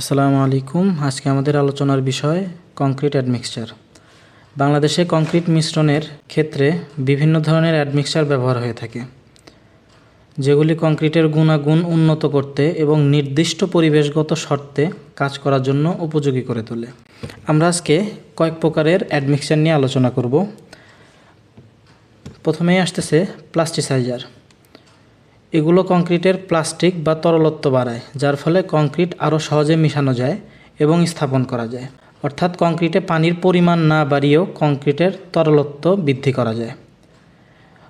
আসসালামু আলাইকুম। আজকে আমাদের আলোচনার বিষয় কংক্রিট অ্যাডমিক্সচার বাংলাদেশে কংক্রিট মিশ্রণের ক্ষেত্রে বিভিন্ন ধরনের অ্যাডমিক্সচার ব্যবহার হয়ে থাকে, যেগুলি কংক্রিটের গুণাগুণ উন্নত করতে এবং নির্দিষ্ট পরিবেশগত শর্তে কাজ করার জন্য উপযোগী করে তোলে। আমরা আজকে কয়েক প্রকারের অ্যাডমিক্সচার নিয়ে আলোচনা করব। প্রথমেই আসতেছে প্লাস্টিসাইজার এগুলো কংক্রিটের প্লাস্টিক বা তরলত্ব বাড়ায়, যার ফলে কংক্রিট আরও সহজে মিশানো যায় এবং স্থাপন করা যায়। অর্থাৎ কংক্রিটে পানির পরিমাণ না বাড়িয়েও কংক্রিটের তরলত্ব বৃদ্ধি করা যায়।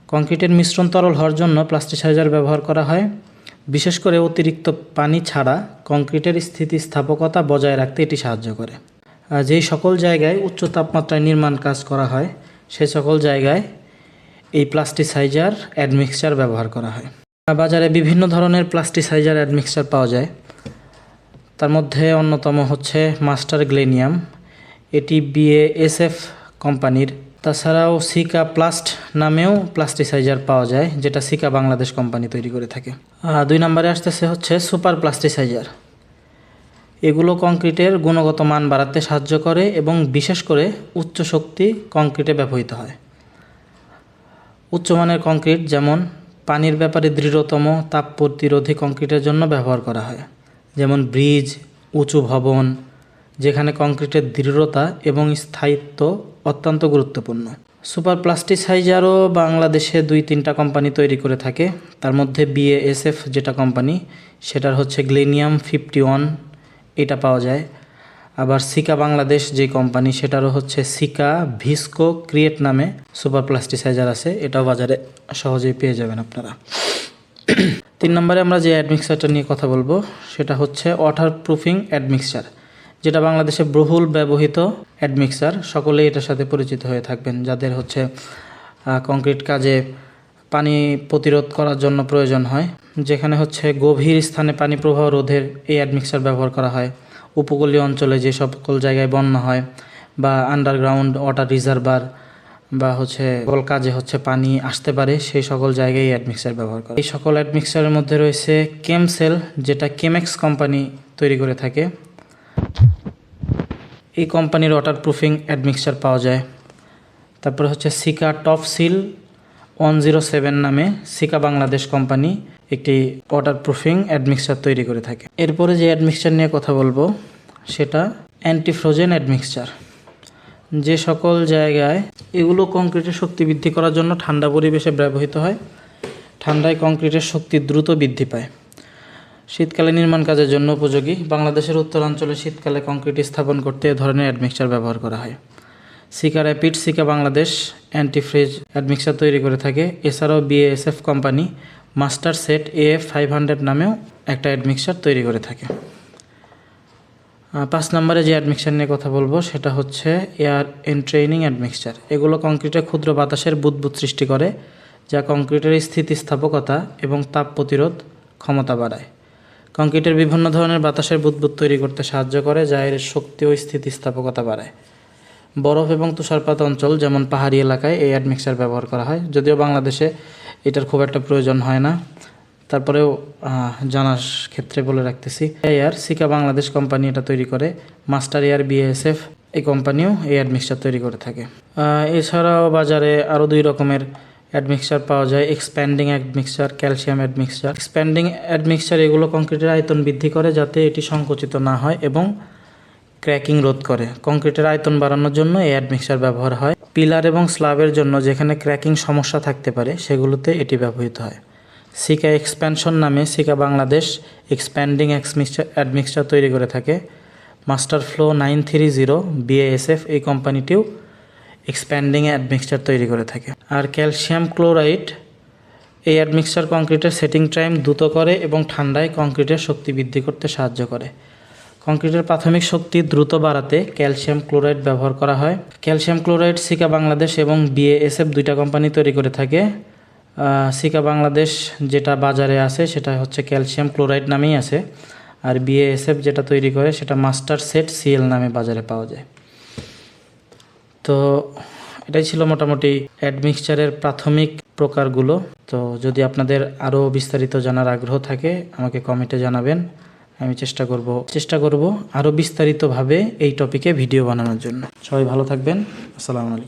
কংক্রিটের মিশ্রণ তরল হওয়ার জন্য প্লাস্টিসাইজার ব্যবহার করা হয়। বিশেষ করে অতিরিক্ত পানি ছাড়া কংক্রিটের স্থিতিস্থাপকতা বজায় রাখতে এটি সাহায্য করে। যেই সকল জায়গায় উচ্চ তাপমাত্রায় নির্মাণ কাজ করা হয় সেই সকল জায়গায় এই প্লাস্টিসাইজার অ্যাডমিক্সচার ব্যবহার করা হয়। বাজারে বিভিন্ন ধরনের প্লাস্টিসাইজার অ্যাডমিক্সচার পাওয়া যায়। তার মধ্যে অন্যতম হচ্ছে মাস্টার গ্লেনিয়াম। এটি বিএএসএফ কোম্পানির। তাছাড়াও সিকা প্লাস্ট নামেও প্লাস্টিসাইজার পাওয়া যায়, যেটা সিকা বাংলাদেশ কোম্পানি তৈরি করে থাকে। দুই নম্বরে আসতেছে হচ্ছে সুপার প্লাস্টিসাইজার এগুলো কংক্রিটের গুণগত মান বাড়াতে সাহায্য করে এবং বিশেষ করে উচ্চ শক্তি কংক্রিটে ব্যবহৃত হয়। উচ্চমানের কংক্রিট যেমন পানির ব্যাপারে দৃঢ়তম তাপ প্রতিরোধী কংক্রিটের জন্য ব্যবহার করা হয়, যেমন ব্রিজ, উঁচু ভবন, যেখানে কংক্রিটের দৃঢ়তা এবং স্থায়িত্ব অত্যন্ত গুরুত্বপূর্ণ। সুপার প্লাস্টিসাইজারও বাংলাদেশে দুই তিনটা কোম্পানি তৈরি করে থাকে। তার মধ্যে বিএএসএফ যেটা কোম্পানি, সেটার হচ্ছে গ্লেনিয়াম ফিফটি ওয়ান, এটা পাওয়া যায়। আবার সিকা বাংলাদেশ যে কোম্পানি, সেটারও হচ্ছে সিকা ভিস্কো ক্রিয়েট নামে সুপার প্লাস্টিসাইজার আছে। এটাও বাজারে সহজেই পেয়ে যাবেন আপনারা। তিন নম্বরে আমরা যে অ্যাডমিক্সারটা নিয়ে কথা বলব, সেটা হচ্ছে ওয়াটার প্রুফিং অ্যাডমিক্সার, যেটা বাংলাদেশে বহুল ব্যবহৃত অ্যাডমিক্সার। সকলেই এটার সাথে পরিচিত হয়ে থাকবেন, যাদের হচ্ছে কংক্রিট কাজে পানি প্রতিরোধ করার জন্য প্রয়োজন হয়। যেখানে হচ্ছে গভীর স্থানে পানি প্রবাহ রোধের এই অ্যাডমিক্সার ব্যবহার করা হয়। উপকূলীয় অঞ্চলে যে সকল জায়গায় বন্যা হয়, বা আন্ডারগ্রাউন্ড ওয়াটার রিজার্ভার বা হচ্ছে সকল কাজে হচ্ছে পানি আসতে পারে, সেই সকল জায়গায় অ্যাডমিক্সার ব্যবহার করে। এই সকল অ্যাডমিক্সারের মধ্যে রয়েছে কেমসেল যেটা কেমেক্স কোম্পানি তৈরি করে থাকে। এই কোম্পানির ওয়াটার প্রুফিং অ্যাডমিক্সার পাওয়া যায়। তারপরে হচ্ছে Sika top seal one zero seven নামে সিকা বাংলাদেশ কোম্পানি একটি ওয়াটার প্রুফিং অ্যাডমিক্সার তৈরি করে থাকে। এরপরে যে অ্যাডমিক্সার নিয়ে কথা বলব, সেটা অ্যান্টি ফ্রোজেন অ্যাডমিক্সচার যে সকল জায়গায় এগুলো কংক্রিটের শক্তি বৃদ্ধি করার জন্য ঠান্ডা পরিবেশে ব্যবহৃত হয়, ঠান্ডায় কংক্রিটের শক্তি দ্রুত বৃদ্ধি পায়। শীতকালে নির্মাণ কাজের জন্য উপযোগী। বাংলাদেশের উত্তরাঞ্চলে শীতকালে কংক্রিট স্থাপন করতে এ ধরনের অ্যাডমিক্সচার ব্যবহার করা হয়। Sika rapid Sika Bangladesh, antifreeze admixer তৈরি করে থাকে। এছাড়াও BASF company master set AF five hundred নামেও একটা অ্যাডমিক্সার তৈরি করে থাকে। পাঁচ নম্বরে যে অ্যাডমিক্সার নিয়ে কথা বলব, সেটা হচ্ছে এয়ার এন্ট্রেইনিং অ্যাডমিক্সার। এগুলো কংক্রিটে ক্ষুদ্র বাতাসের বুদবুদ সৃষ্টি করে, যা কংক্রিটের স্থিতিস্থাপকতা এবং তাপ প্রতিরোধ ক্ষমতা বাড়ায়। কংক্রিটের বিভিন্ন ধরনের বাতাসের বুদবুদ তৈরি করতে সাহায্য করে, যা এর শক্তি ও স্থিতিস্থাপকতা বাড়ায়। বরফ এবং তুষারপাত অঞ্চল, যেমন পাহাড়ি এলাকায় এই অ্যাডমিক্সার ব্যবহার করা হয়। যদিও বাংলাদেশে এটার খুব একটা প্রয়োজন হয় না। তারপরেও জানার ক্ষেত্রে বলে রাখতেছি, এয়ার সিকা বাংলাদেশ কোম্পানি এটা তৈরি করে। মাস্টার এয়ার বিএসএফ এই কোম্পানিও এই অ্যাডমিক্সার তৈরি করে থাকে। এছাড়াও বাজারে আরও দুই রকমের অ্যাডমিক্সার পাওয়া যায়। Expanding admixer calcium admixer expanding admixer এগুলো কংক্রিটের আয়তন বৃদ্ধি করে যাতে এটি সংকুচিত না হয় এবং ক্র্যাকিং রোধ করে। কংক্রিটের আয়তন বাড়ানোর জন্য এই অ্যাডমিক্সার ব্যবহার হয়। পিলার এবং স্ল্যাবের জন্য যেখানে ক্র্যাকিং সমস্যা থাকতে পারে, সেগুলোতে এটি ব্যবহৃত হয়। সিকা এক্সপ্যানশন নামে সিকা বাংলাদেশ এক্সপ্যান্ডিং এক্সমিক্সচার অ্যাডমিক্সচার তৈরি করে থাকে। Master flow nine three zero, BASF, এই কোম্পানিটিও এক্সপ্যান্ডিং অ্যাডমিক্সচার তৈরি করে থাকে। আর ক্যালসিয়াম ক্লোরাইড, এই অ্যাডমিক্সচার কংক্রিটের সেটিং টাইম দ্রুত করে এবং ঠান্ডায় কংক্রিটের শক্তি বৃদ্ধি করতে সাহায্য করে। কংক্রিটের প্রাথমিক শক্তি দ্রুত বাড়াতে ক্যালসিয়াম ক্লোরাইড ব্যবহার করা হয়। ক্যালসিয়াম ক্লোরাইড সিকা বাংলাদেশ এবং বিএএসএফ দুইটা কোম্পানি তৈরি করে থাকে। সিকা বাংলাদেশ যেটা বাজারে আছে, সেটা হচ্ছে ক্যালসিয়াম ক্লোরাইড নামেই আছে। আর বিএএসএফ যেটা তৈরি করে, সেটা মাস্টার সেট সিএল নামে বাজারে পাওয়া যায়। তো এটাই ছিল মোটামুটি অ্যাডমিক্সচারের প্রাথমিক প্রকারগুলো। তো যদি আপনাদের আরও বিস্তারিত জানার আগ্রহ থাকে, আমাকে কমেন্টে জানাবেন। আমি চেষ্টা করব চেষ্টা করব আরও বিস্তারিতভাবে এই টপিকে ভিডিও বানানোর জন্য। সবাই ভালো থাকবেন। আসসালামু আলাইকুম।